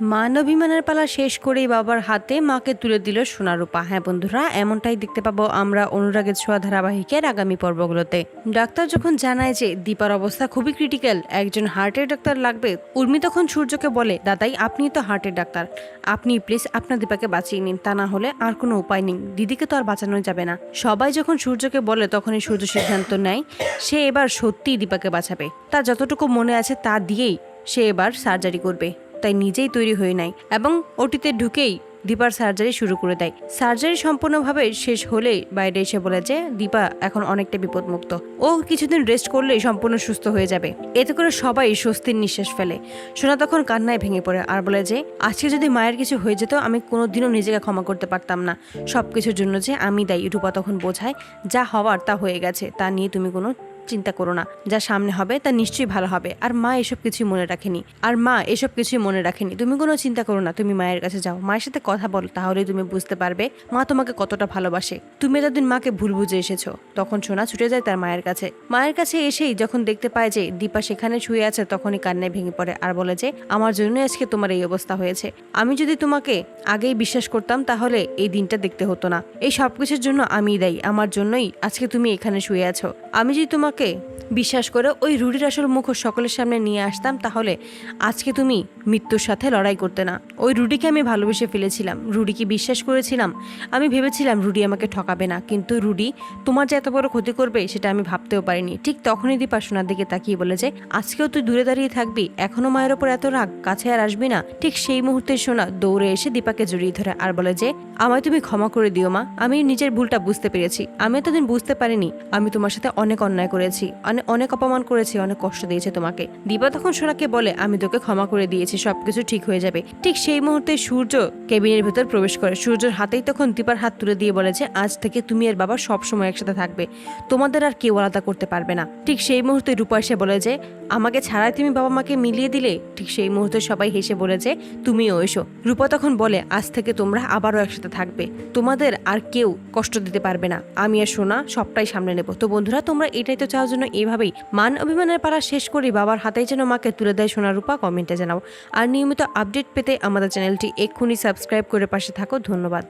মান অভিমানের পালা শেষ করেই বাবার হাতে মাকে তুলে দিল সোনারূপা। হ্যাঁ বন্ধুরা, এমনটাই দেখতে পাবো আমরা অনুরাগের ছোঁয়া ধারাবাহিকের আগামী পর্বগুলোতে। ডাক্তার যখন জানায় যে দীপার অবস্থা খুবই ক্রিটিক্যাল একজন হার্টের ডাক্তার লাগবে, উর্মি তখন সূর্যকে বলে, দাদাই আপনি তো হার্টের ডাক্তার। আপনি প্লিজ আপনার দীপাকে বাঁচিয়ে নিন, তা না হলে আর কোনো উপায় নেই। দিদিকে তো আর বাঁচানো যাবে না। সবাই যখন সূর্যকে বলে, তখনই সূর্য সিদ্ধান্ত নেয়, সে এবার সত্যিই দীপাকে বাঁচাবে। তার যতটুকু মনে আছে তা দিয়েই সে এবার সার্জারি করবে। তাই নিজেই তৈরি হয়ে নেয় এবং ওটিতে ঢুকেই দীপার সার্জারি শুরু করে দেয়। সার্জারি সম্পূর্ণভাবে শেষ হলেই বাইরে এসে বলে যে, দীপা, এখন অনেকটা বিপদমুক্ত। ও কিছুদিন রেস্ট করলেই সম্পূর্ণ সুস্থ হয়ে যাবে। এতে করে সবাই স্বস্তির নিঃশ্বাস ফেলে। সোনা তখন কান্নায় ভেঙে পড়ে আর বলে যে, আজকে যদি মায়ের কিছু হয়ে যেত, আমি কোনোদিনও নিজেকে ক্ষমা করতে পারতাম না। সব কিছুর জন্য যে আমি দায়ী। রূপা তখন বোঝায়, যা হওয়ার তা হয়ে গেছে। তা নিয়ে তুমি কোনো চিন্তা করো না। যা সামনে হবে, তা নিশ্চয়ই ভালো হবে। আর মা এসব কিছুই মনে রাখেনি। আর মা এসব কিছুই মনে রাখেনি। তুমি কোনো চিন্তা করো না, তুমি মায়ের কাছে যাও। মায়ের সাথে কথা বলো তাহলে তুমি বুঝতে পারবে মা তোমাকে কতটা ভালোবাসে। তুমি এতদিন মাকে ভুল বুঝে এসেছ। তখন সোনা ছুটে যায় তার মায়ের কাছে। মায়ের কাছে এসেই যখন দেখতে পায় যে দীপা সেখানে শুয়ে আছে, তখনই কান্নায় ভেঙে পড়ে আর বলে যে, আমার জন্যই আজকে তোমার এই অবস্থা হয়েছে। আমি যদি তোমাকে আগেই বিশ্বাস করতাম, তাহলে এই দিনটা দেখতে হতো না। এই সবকিছুর জন্য আমিই দায়ী। আমার জন্যই আজকে তুমি এখানে শুয়ে আছো। আমি যদি তোমাকে বিশ্বাস করে ওই রুডির আসল মুখ সকলের সামনে নিয়ে আসতাম, তাহলে আজকে তুমি মৃত্যুর সাথে লড়াই করতে না। ওই রুডিকে আমি ভালোবেসে ফেলেছিলাম। রুডিকে বিশ্বাস করেছিলাম। আমি ভেবেছিলাম রুডি আমাকে ঠকাবে না, কিন্তু রুডি তোমার যে এত বড় ক্ষতি করবে সেটা আমি ভাবতেও পারিনি। ঠিক তখনই দীপা সোনার দিকে তাকিয়ে বলে যে, আজকেও তুই দূরে দাঁড়িয়ে থাকবি? এখনও মায়ের ওপর এত রাগ? কাছে আর আসবি না? ঠিক সেই মুহূর্তে সোনা দৌড়ে এসে দীপাকে জড়িয়ে ধরে আর বলে যে, আমায় তুমি ক্ষমা করে দিও মা। আমি নিজের ভুলটা বুঝতে পেরেছি। আমি এতদিন বুঝতে পারিনি। আমি তোমার সাথে অনেক অন্যায় করেছি। অনেক অপমান করেছি, অনেক কষ্ট দিয়েছে তোমাকে। দীপা তখন সোনাকে বলে, আমি তোকে ক্ষমা করে দিয়েছি, সবকিছু ঠিক হয়ে যাবে। ঠিক সেই মুহূর্তে সূর্য কেবিনের ভেতর প্রবেশ করে। সূর্যের হাতেই তখন দীপার হাত তুলে দিয়ে বলেছে, আজ থেকে তুমি আর বাবা সব সময় একসাথে থাকবে। তোমাদের আর কেউ আলাদা করতে পারবে না। ঠিক সেই মুহূর্তে রূপা এসে বলে যে আমাকে ছাড়াই তুমি বাবা মাকে মিলিয়ে দিলে? ঠিক সেই মুহূর্তে সবাই হেসে বলেছে, তুমিও এসো। রূপা তখন বলে, আজ থেকে তোমরা আবারও একসাথে থাকবে। তোমাদের আর কেউ কষ্ট দিতে পারবে না। আমি আর সোনা সবটাই সামনে নেব। তো বন্ধুরা, তোমরা এটাই তো চাওয়ার জন্য এইভাবেই মান অভিমানের পালা শেষ করি। বাবার হাতেই যেন মাকে তুলে দেয় সোনা রূপা, কমেন্টে জানাও। আর নিয়মিত আপডেট পেতে আমাদের চ্যানেলটি এক্ষুনি সাবস্ক্রাইব করে পাশে থাকো। ধন্যবাদ।